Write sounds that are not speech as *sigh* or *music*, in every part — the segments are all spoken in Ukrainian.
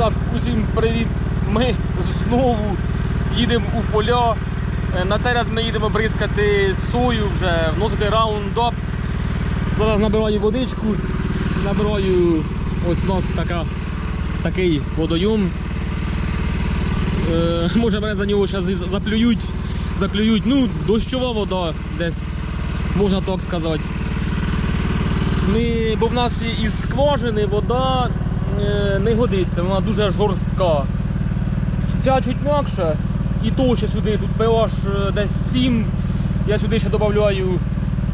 Так, усім привіт. Ми знову їдемо у поля. Е, На цей раз ми їдемо бризкати сою вже, вносити раундап. Зараз набираю водичку, набираю ось у нас така, такий водойом. Е, може мене за нього зараз заплюють, заклюють. Ну, дощова вода, десь можна так сказати. Ми, бо в нас із скважини вода не годиться, вона дуже жорстка. Ця чуть м'якша і то ще сюди, тут pH е, десь 7. Я сюди ще додаю,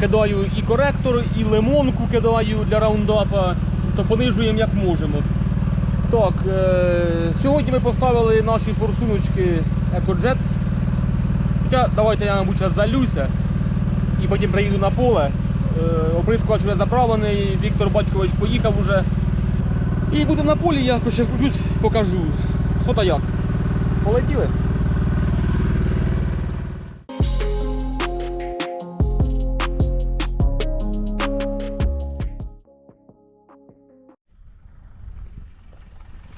кидаю і коректор, і лимонку кидаю для раундапа, то понижуємо як можемо. Так, е, сьогодні ми поставили наші форсуночки EcoJet. Хоча давайте я, мабуть, зараз залюся і потім приїду на поле. Е, Оприскувач вже заправлений, Віктор Батькович поїхав уже. І буде на полі, я ще включусь, покажу. Що та як. Полетіли?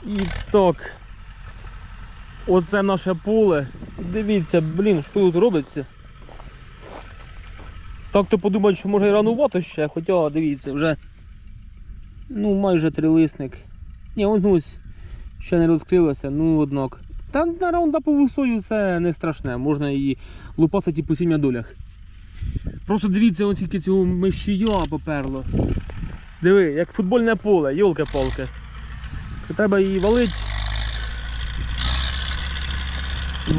І так. Оце наше поле. Дивіться, блін, що тут робиться. Так то подумають, що може і ранувато ще, хоча дивіться, вже ну майже трилисник. Ні, ну, ось ще не розкрилося, ну однак. Та на раундапову сою це не страшне, можна її лупасити по сім'я долях. Просто дивіться, ось скільки цього мишія поперло. Диви, як футбольне поле, йолки-палки. Треба її валить.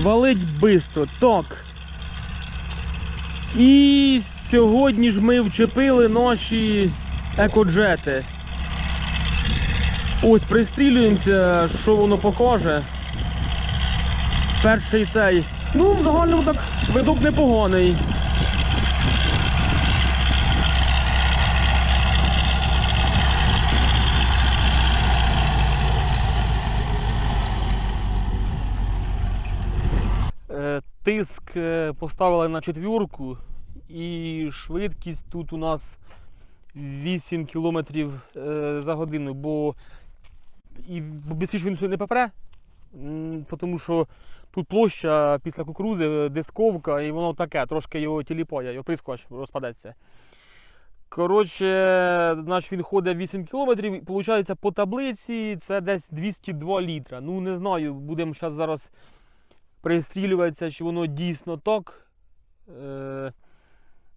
Валить бистро. Так. І сьогодні ж ми вчепили наші екоджети. Ось пристрілюємося, що воно покаже. Перший цей. Ну, в загальному так видок непоганий. Е, Тиск е, поставили на четвірку і швидкість тут у нас 8 км за годину, бо і більше він не попре, тому що тут площа після кукурузи е, дисковка, і воно таке, трошки його тіліпає, його прискоч розпадеться. Коротше, значить він ходить 8 км, і виходить по таблиці це десь 202 літра. Ну не знаю, будемо зараз зараз пристрілюватися, чи воно дійсно так. Е,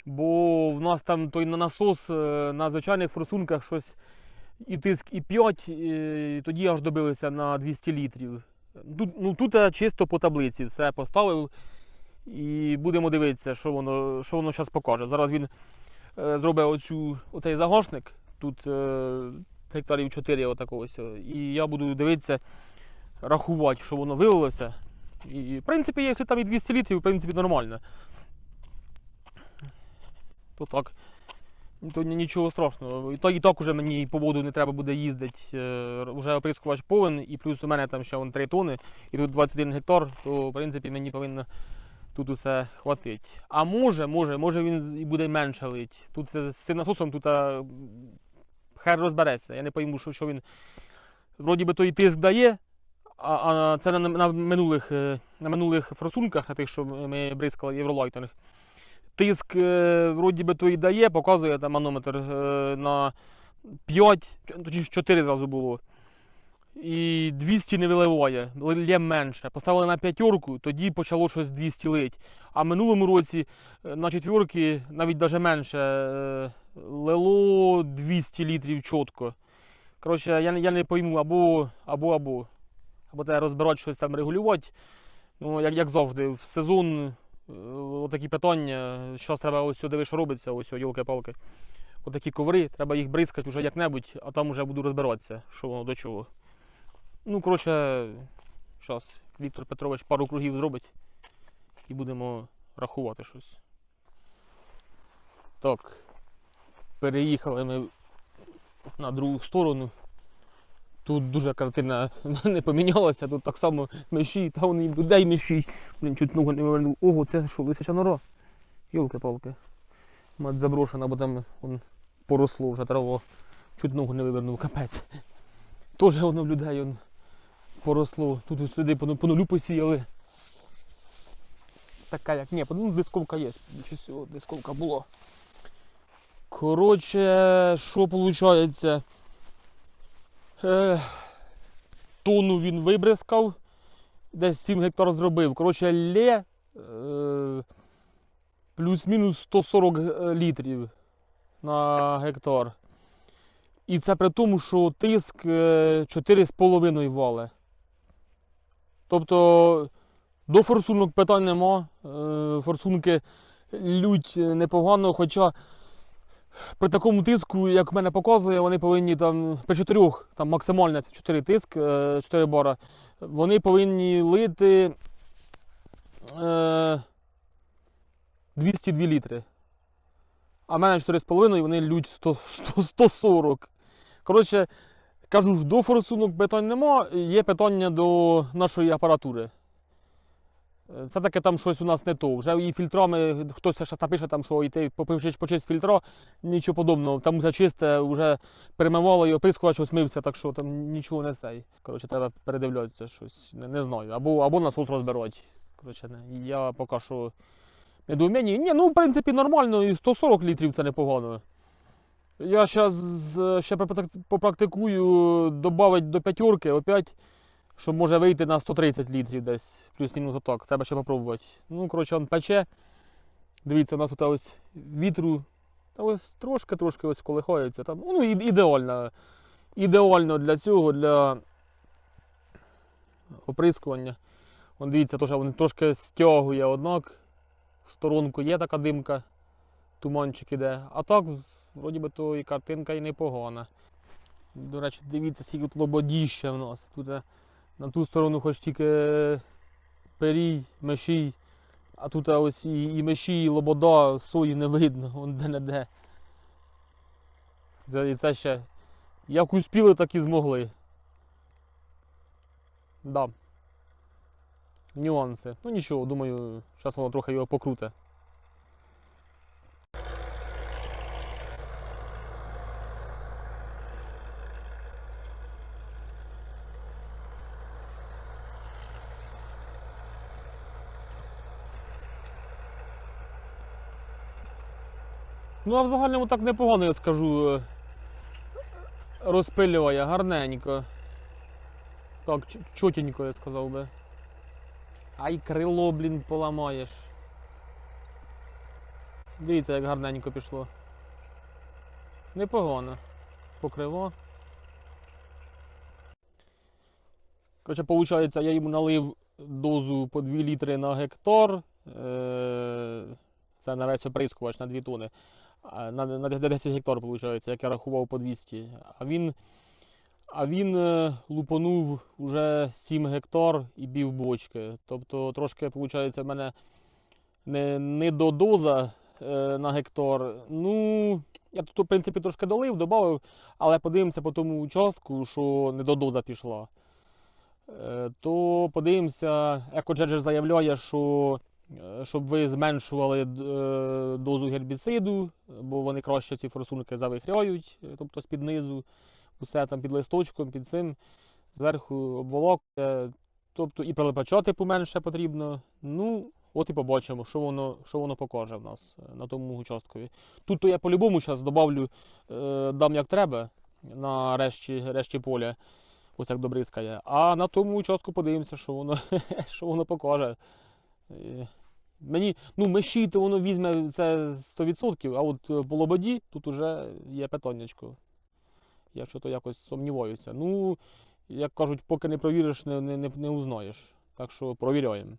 бо в нас там той насос е, на звичайних форсунках щось і тиск і 5, і тоді аж добилися на 200 літрів. Тут, ну, тут я чисто по таблиці все поставив і будемо дивитися, що воно що воно зараз покаже. Зараз він е, зробить оцю, оцей загашник, тут е, гектарів 4 отакого і я буду дивитися, рахувати, що воно вивелося. І, в принципі, якщо там і 200 літрів, в принципі, нормально. То так. То нічого страшного. І так, і так уже мені по воду не треба буде їздити. Е, Вже оприскувач повен, і плюс у мене там ще вон 3 тони, і тут 21 гектар, то в принципі мені повинно тут усе хватить. А може, може, може він і буде менше лить. Тут е, з цим насосом тут а, хер розбереться. Я не пойму, що, що він. Вроді би той тиск дає, а, а це на, на, минулих, е, на минулих форсунках, на тих, що ми бризкали євролайтинг. Тиск е, вроді би то і дає, показує там манометр е, на 5, точніше 4 зразу було. І 200 не виливає, лє менше. Поставили на п'ятерку, тоді почало щось 200 лить. А минулому році е, на четвірки навіть даже менше лило 200 літрів чітко. Коротше, я, я не пойму або або або. Або треба розбирати щось там регулювати. Ну, як, як завжди, в сезон отакі питання. Зараз треба ось сюди, робиться, ось йолки-палки. Отакі коври, треба їх бризкати вже як-небудь, а там вже буду розбиратися, що воно до чого. Ну, коротше, зараз Віктор Петрович пару кругів зробить і будемо рахувати щось. Так. Переїхали ми на другу сторону. Тут дуже картина *laughs* не помінялася, тут так само миші, та вони людей миші. Блін, чуть ногу не вивернув. Ого, це що, лисяча нора? Йолки-палки. Мать заброшена, бо там вон, поросло вже трава. Чуть ногу не вивернув, капець. Тоже воно в людей он, поросло. Тут ось сюди по, нулю посіяли. Така як. Ні, ну, дисковка є. Більше всього, дисковка була. Коротше, що виходить? Е, тону він вибризкав, десь 7 гектар зробив. Коротше, лє е, плюс-мінус 140 літрів на гектар. І це при тому, що тиск е, 4,5 вали. Тобто до форсунок питань нема. Е, Форсунки лють непогано, хоча при такому тиску, як в мене показує, вони повинні там при чотирьох, там максимально це 4 тиск, 4 бара, вони повинні лити е, 202 літри. А в мене 4,5 і вони лють 100, 100, 140. Коротше, кажу ж, до форсунок питань нема, є питання до нашої апаратури. Е, Це таке там щось у нас не то. Вже і фільтрами хтось зараз напише, там, що йти попившись почисть фільтра, нічого подобного. Там все чисте, вже перемивало і оприскувач осмився, так що там нічого не сей. Коротше, треба передивлятися щось. Не, не знаю. Або, або насос розбирати. Коротше, не. Я поки що недоумінні. Ні, ну в принципі нормально, і 140 літрів це непогано. Я зараз ще попрактикую додати до п'ятерки опять, щоб може вийти на 130 літрів десь, плюс-мінус отак. Треба ще попробувати. Ну, коротше, він пече. Дивіться, у нас тут ось вітру. Та ось трошки-трошки ось колихається. Там, ну, ідеально. Ідеально для цього, для оприскування. Вон дивіться, теж він трошки стягує, однак в сторонку є така димка, туманчик іде. А так, вроді би, то і картинка і непогана. До речі, дивіться, скільки тут лободіща в нас. Тут е, на ту сторону хоч тільки перій, мешій, а тут ось і, і меші, і лобода, сої не видно, вон де-не-де. І це ще як успіли, так і змогли. Да. Нюанси. Ну нічого, думаю, зараз воно трохи його покруте. Ну, а в загальному так непогано, я скажу. е, Розпилює гарненько. Так, чотенько, я сказав би. Ай, крило, блін, поламаєш. Дивіться, як гарненько пішло. Непогано. Покриво. Короче, виходить, я йому налив дозу по 2 літри на гектар. Е, Це на весь оприскувач на 2 тони. На, на 10 гектар, виходить, як я рахував по 200. А він, а він е, лупанув уже 7 гектар і бів бочки. Тобто трошки, виходить, в мене не, не до доза е, на гектар. Ну, я тут, в принципі, трошки долив, додав, але подивимося по тому участку, що не до доза пішла. Е, То подивимося, екоджеджер заявляє, що щоб ви зменшували е, дозу гербіциду, бо вони краще ці форсунки завихряють, е, тобто з-під низу, усе там під листочком, під цим, зверху обволокує, тобто і прилипачати поменше потрібно. Ну, от і побачимо, що воно, що воно покаже в нас е, на тому участкові. Тут то я по-любому зараз добавлю, е, дам як треба на решті, решті поля ось як добризкає. А на тому участку подивимося, що воно, *laughs* що воно покаже. Мені, ну, мещі-то воно візьме це 100%, а от е, по лободі тут уже є питаннячко. Я що то якось сумніваюся. Ну, як кажуть, поки не провіриш, не, не, не, не узнаєш. Так що провіряємо.